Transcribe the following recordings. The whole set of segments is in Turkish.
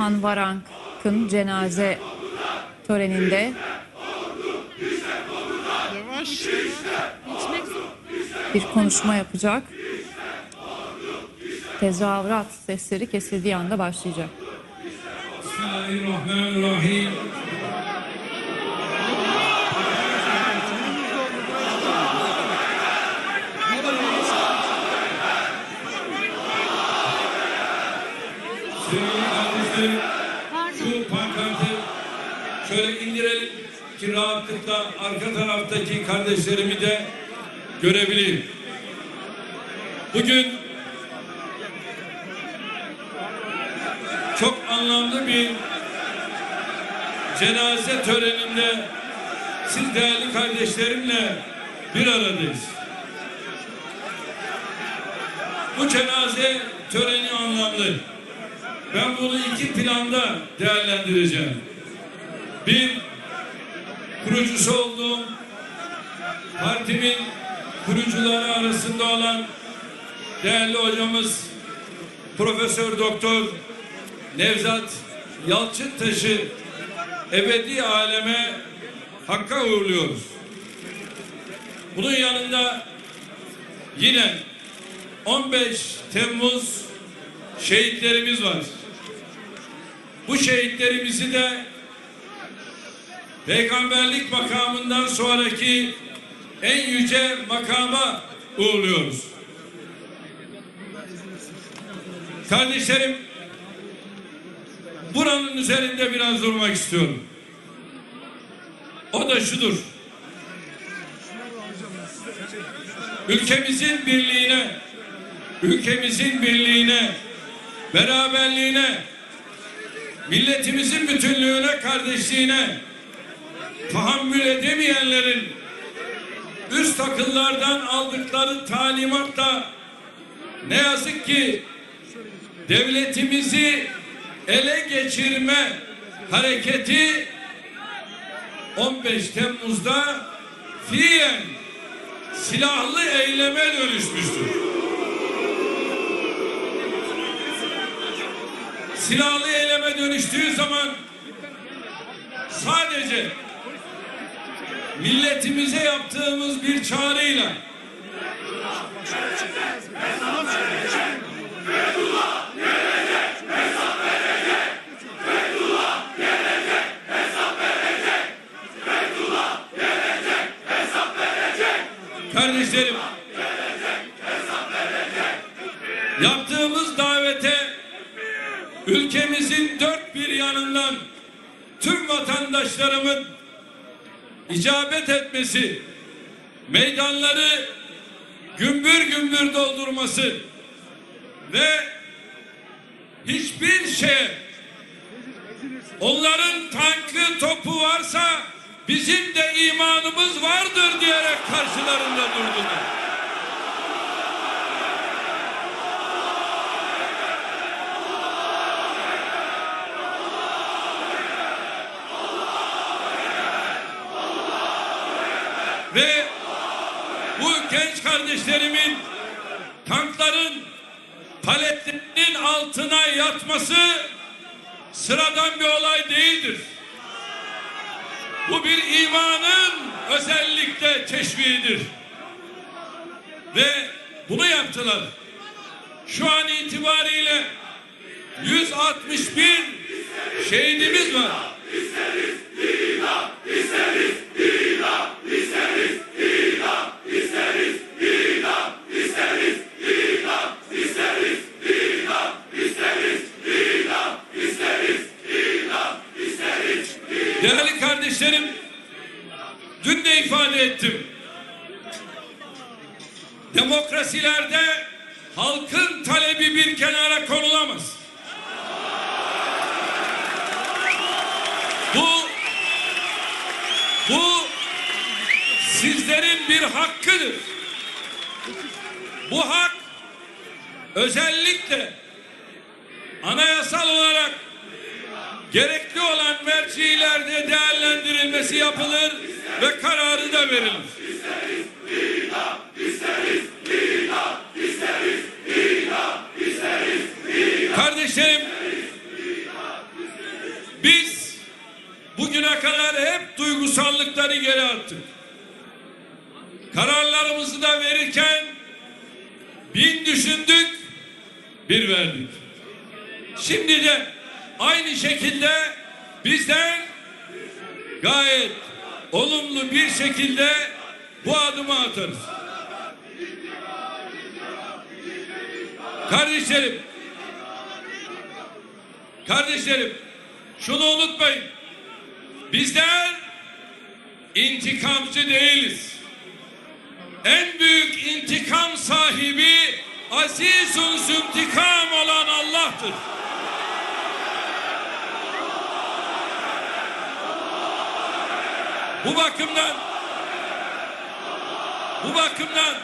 İlhan Varank'ın cenaze töreninde Yavaş. Bir konuşma yapacak. Tezahürat sesleri kesildiği anda başlayacak. Bismillahirrahmanirrahim. Kardeşlerim, şu pankartı şöyle indirelim ki rahatlıkla arka taraftaki kardeşlerimi de görebileyim. Bugün çok anlamlı bir cenaze töreninde siz değerli kardeşlerimle bir aradayız. Bu cenaze töreni anlamlı. Ben bunu iki planda değerlendireceğim. Bir, kurucusu olduğum partimin kurucuları arasında olan değerli hocamız Profesör Doktor Nevzat Yalçıntaş'ı ebedi aleme hakka uğurluyoruz. Bunun yanında yine 15 Temmuz şehitlerimiz var. Bu şehitlerimizi de peygamberlik makamından sonraki en yüce makama uğurluyoruz. Kardeşlerim buranın üzerinde biraz durmak istiyorum. O da şudur. Ülkemizin birliğine, ülkemizin birliğine, beraberliğine, milletimizin bütünlüğüne, kardeşliğine tahammül edemeyenlerin üst akıllardan aldıkları talimatla ne yazık ki devletimizi ele geçirme hareketi 15 Temmuz'da fiilen silahlı eyleme dönüşmüştür. Silahlı eyleme dönüştüğü zaman sadece milletimize yaptığımız bir çağrıyla kardeşlerim ülkemizin dört bir yanından tüm vatandaşlarımın icabet etmesi, meydanları gümbür gümbür doldurması ve hiçbir şey onların tankı topu varsa bizim de imanımız vardır diyerek karşılarında durdular. Ve bu genç kardeşlerimin tankların paletlerinin altına yatması sıradan bir olay değildir. Bu bir imanın özellikle teşviğidir. Ve bunu yaptılar. Şu an itibariyle 161 şehidimiz var. Dün de ifade ettim. Demokrasilerde halkın talebi bir kenara konulamaz. Bu bu sizlerin bir hakkıdır. Bu hak özellikle anayasal olarak gerekli olan mercilerde değerlendirilmesi yapılır ve kararı da verilir. Kardeşlerim bugüne kadar hep duygusallıkları geri attık. Kararlarımızı da verirken bin düşündük, bir verdik. Şimdi de aynı şekilde bizden gayet olumlu bir şekilde bu adımı atarız. Kardeşlerim, kardeşlerim, şunu unutmayın. Bizler intikamcı değiliz. En büyük intikam sahibi azizun züntikam olan Allah'tır. Bu bakımdan bu bakımdan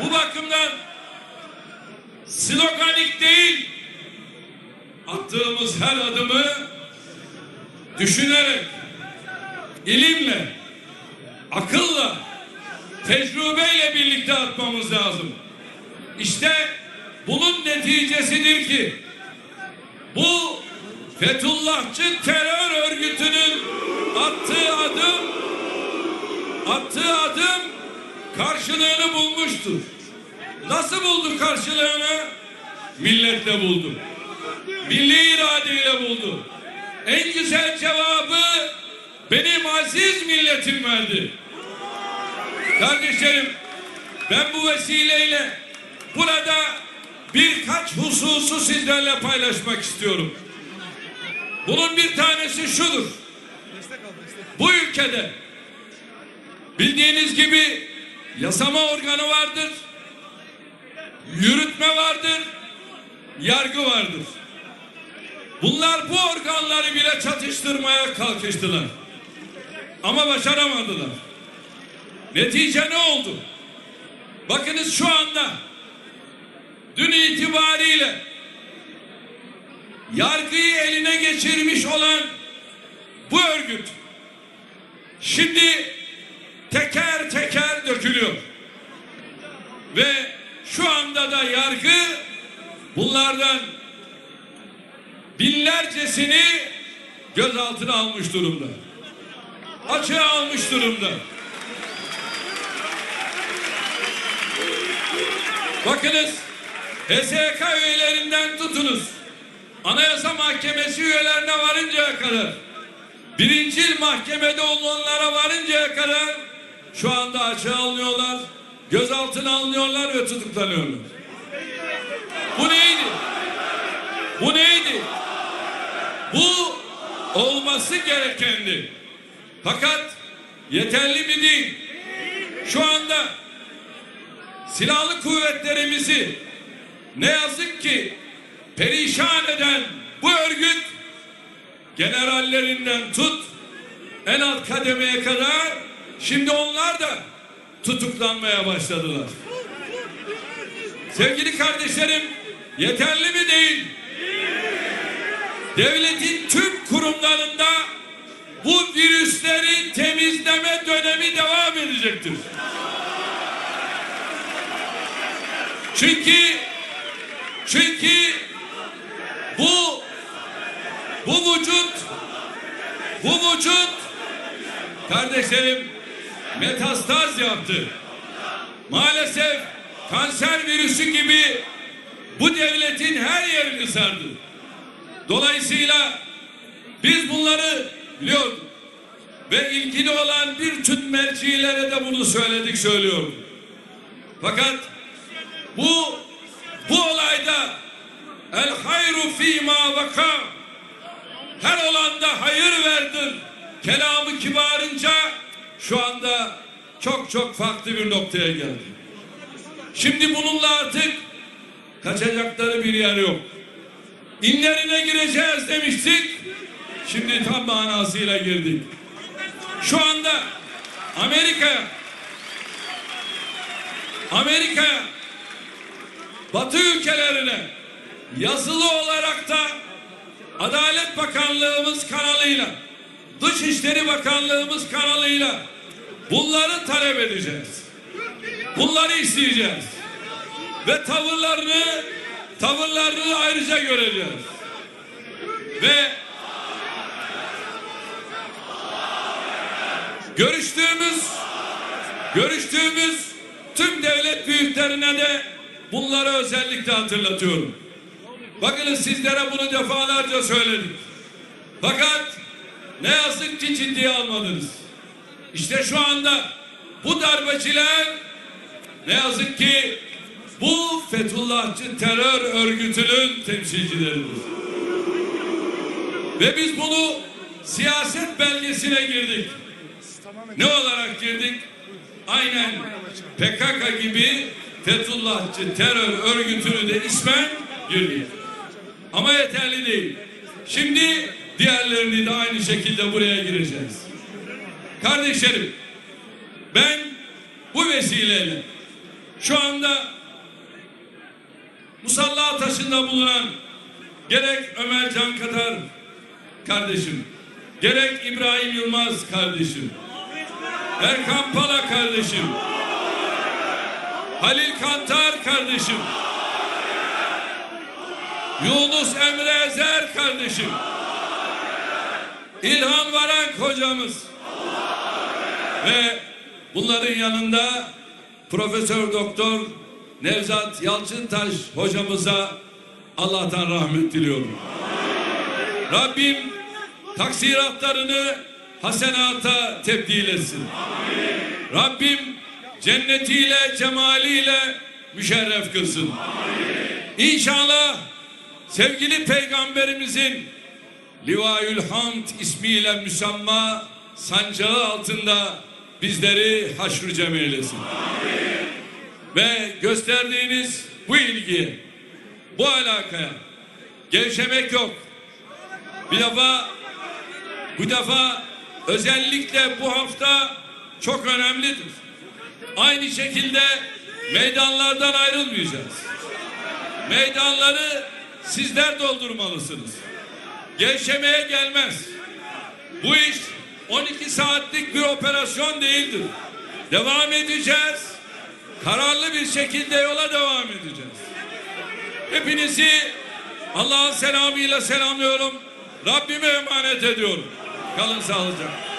bu bakımdan sloganik değil attığımız her adımı düşünerek ilimle akılla tecrübeyle birlikte atmamız lazım. İşte bunun neticesidir ki bu Fethullahçı terör örgütünün attığı adım attığı adım karşılığını bulmuştur. Nasıl buldu karşılığını? Milletle buldu. Milli iradeyle buldu. En güzel cevabı benim aziz milletim verdi. Kardeşlerim ben bu vesileyle burada birkaç hususu sizlerle paylaşmak istiyorum. Bunun bir tanesi şudur. Bu ülkede bildiğiniz gibi yasama organı vardır, yürütme vardır, yargı vardır. Bunlar bu organları bile çatıştırmaya kalkıştılar. Ama başaramadılar. Netice ne oldu? Bakınız şu anda dün itibariyle yargıyı eline geçirmiş olan bu örgüt şimdi teker teker dökülüyor. Ve şu anda da yargı bunlardan binlercesini gözaltına almış durumda. Açığa almış durumda. Bakınız HSK üyelerinden tutunuz. Anayasa Mahkemesi üyelerine varıncaya kadar birincil mahkemede olanlara varıncaya kadar şu anda açığa alınıyorlar, gözaltına alınıyorlar ve tutuklanıyorlar. Bu neydi? Bu neydi? Bu olması gerekendi. Fakat yeterli mi değil? Şu anda silahlı kuvvetlerimizi ne yazık ki perişan eden bu örgüt generallerinden tut en alt kademeye kadar şimdi onlar da tutuklanmaya başladılar. Sevgili kardeşlerim yeterli mi değil? Devletin tüm kurumlarında bu virüsleri temizleme dönemi devam edecektir. Çünkü çünkü bu bu vücut bu vücut kardeşlerim metastaz yaptı. Maalesef kanser virüsü gibi bu devletin her yerini sardı. Dolayısıyla biz bunları biliyorduk. Ve ilgili olan bir tüm mercilere de bunu söyledik söylüyorum. Fakat bu bu olayda el hayru fîmâ vaka her olanda hayır verdir. Kelamı kibarınca şu anda çok çok farklı bir noktaya geldi. Şimdi bununla artık kaçacakları bir yer yok. İnlerine gireceğiz demiştik. Şimdi tam manasıyla girdik. Şu anda Amerika'ya Amerika'ya Batı ülkelerine yazılı olarak da Adalet Bakanlığımız kanalıyla, Dışişleri Bakanlığımız kanalıyla bunları talep edeceğiz. Bunları isteyeceğiz. Ve tavırlarını tavırlarını ayrıca göreceğiz. Ve görüştüğümüz görüştüğümüz tüm devlet büyüklerine de bunları özellikle hatırlatıyorum. Bakınız sizlere bunu defalarca söyledik. Fakat ne yazık ki ciddiye almadınız. İşte şu anda bu darbeciler ne yazık ki bu Fethullahçı terör örgütünün temsilcileridir. Ve biz bunu siyaset belgesine girdik. Ne olarak girdik? Aynen PKK gibi Fethullahçı terör örgütünü de ismen girdik. Ama yeterli değil. Şimdi diğerlerini de aynı şekilde buraya gireceğiz. Kardeşlerim ben bu vesileyle şu anda musalla taşında bulunan gerek Ömer Can Katar kardeşim, gerek İbrahim Yılmaz kardeşim, Erkan Pala kardeşim, Halil Kantar kardeşim, Yunus Emre Ezer kardeşim, İlhan Varank hocamız ve bunların yanında Profesör Doktor Nevzat Yalçıntaş hocamıza Allah'tan rahmet diliyorum. Rabbim taksiratlarını hasenata tebdil etsin. Rabbim cennetiyle, cemaliyle müşerref kılsın. İnşallah sevgili peygamberimizin Livaül Hamd ismiyle müsamma sancağı altında bizleri haşr cem eylesin. Ve gösterdiğiniz bu ilgiye, bu alakaya gevşemek yok. Bir defa bu defa özellikle bu hafta çok önemlidir. Aynı şekilde meydanlardan ayrılmayacağız. Meydanları sizler doldurmalısınız. Gevşemeye gelmez. Bu iş 12 saatlik bir operasyon değildir. Devam edeceğiz. Kararlı bir şekilde yola devam edeceğiz. Hepinizi Allah'ın selamıyla selamlıyorum. Rabbime emanet ediyorum. Kalın sağlıcakla.